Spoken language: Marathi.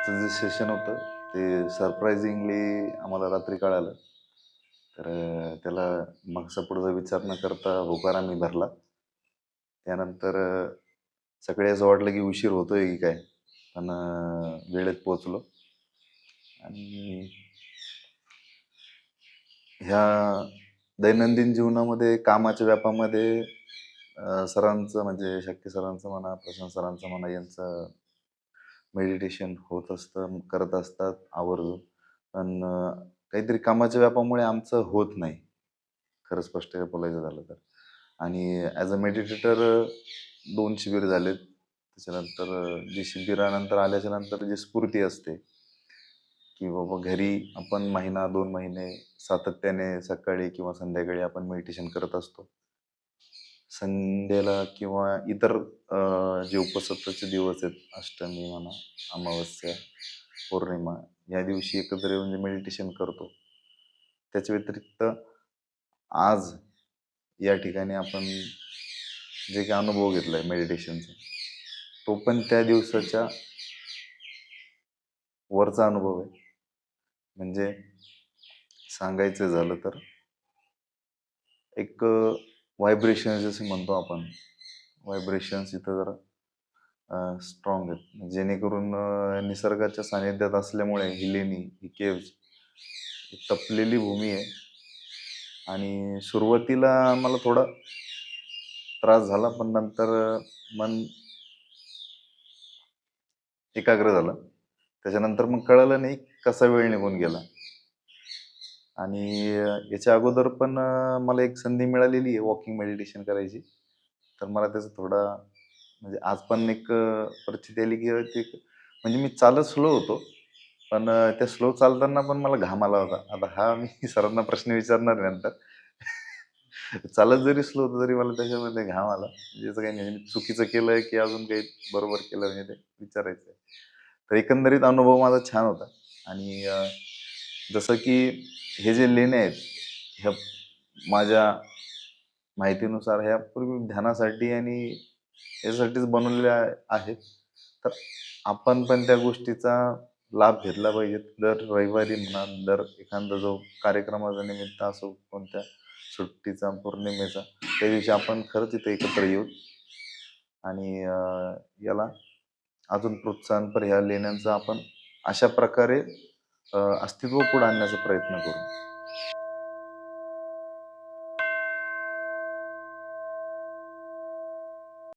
आजचं जे सेशन होतं ते सरप्रायझिंगली आम्हाला रात्री कळालं. तर त्याला मागचा पुढचा विचार न करता होकार आम्ही भरला. त्यानंतर सगळे असं वाटलं की उशीर होतोय की काय पण वेळेत पोचलो आणि ह्या दैनंदिन जीवनामध्ये कामाच्या व्यापामध्ये सरांचं म्हणजे शक्य सरांचं म्हणा प्रशांत सरांचं म्हणा यांचं मेडिटेशन होत असतं करत असतात आवर्जून. पण काहीतरी कामाच्या व्यापामुळे आमचं होत नाही. खरं स्पष्ट बोलायचं झालं तर. आणि ॲज अ मेडिटेटर दोन शिबिर झालेत. त्याच्यानंतर जे जी शिबिरानंतर आल्याच्यानंतर जी स्फूर्ती असते की बाबा घरी आपण महिना दोन महिने सातत्याने सकाळी किंवा संध्याकाळी आपण मेडिटेशन करत असतो. संध्याला किंवा इतर जे उपसत्ताचे दिवस आहेत अष्टमी म्हणा अमावस्या पौर्णिमा या दिवशी एकत्र येऊन जे मेडिटेशन करतो त्याच्या व्यतिरिक्त आज या ठिकाणी आपण जे काही अनुभव घेतला आहे मेडिटेशनचा तो पण त्या दिवसाच्या वरचा अनुभव आहे. म्हणजे सांगायचं झालं तर एक व्हायब्रेशन्स जसे म्हणतो आपण. व्हायब्रेशन्स इथं जरा स्ट्रॉंग आहेत. जेणेकरून निसर्गाच्या सानिध्यात असल्यामुळे ही लेणी ही केव्ज तपलेली भूमी आहे. आणि सुरुवातीला मला थोडा त्रास झाला पण नंतर मन एकाग्र झालं. त्याच्यानंतर मग कळलं नाही कसा वेळ निघून गेला. आणि याच्या अगोदर पण मला एक संधी मिळालेली आहे वॉकिंग मेडिटेशन करायची. तर मला त्याचा थोडा म्हणजे आज पण एक परिस्थिती आली की ते म्हणजे मी चालत स्लो होतो. पण त्या स्लो चालताना पण मला घाम आला होता. आता हा मी सरांना प्रश्न विचारणार नंतर. चालत जरी स्लो होतं तरी मला त्याच्यामध्ये घाम आला. म्हणजे ज्याचं काही नाही. म्हणजे मी चुकीचं आहे की अजून काही बरोबर केलं म्हणजे ते विचारायचं आहे तर एकंदरीत अनुभव माझा छान होता. आणि जसं की हे जे लेणे आहेत ह्या माझ्या माहितीनुसार ह्या पूर्वी ध्यानासाठी आणि यासाठीच बनवलेल्या आहेत. तर आपण पण त्या गोष्टीचा लाभ घेतला पाहिजे दर रविवारी म्हणा दर एखादा जो कार्यक्रमाचा निमित्त असो कोणत्या सुट्टीचा पौर्णिमेचा त्या दिवशी आपण खरंच इथे एकत्र येऊ. आणि याला अजून प्रोत्साहनपर ह्या लेण्यांचा आपण अशा प्रकारे अस्तित्व पुढे आणण्याचा प्रयत्न करू.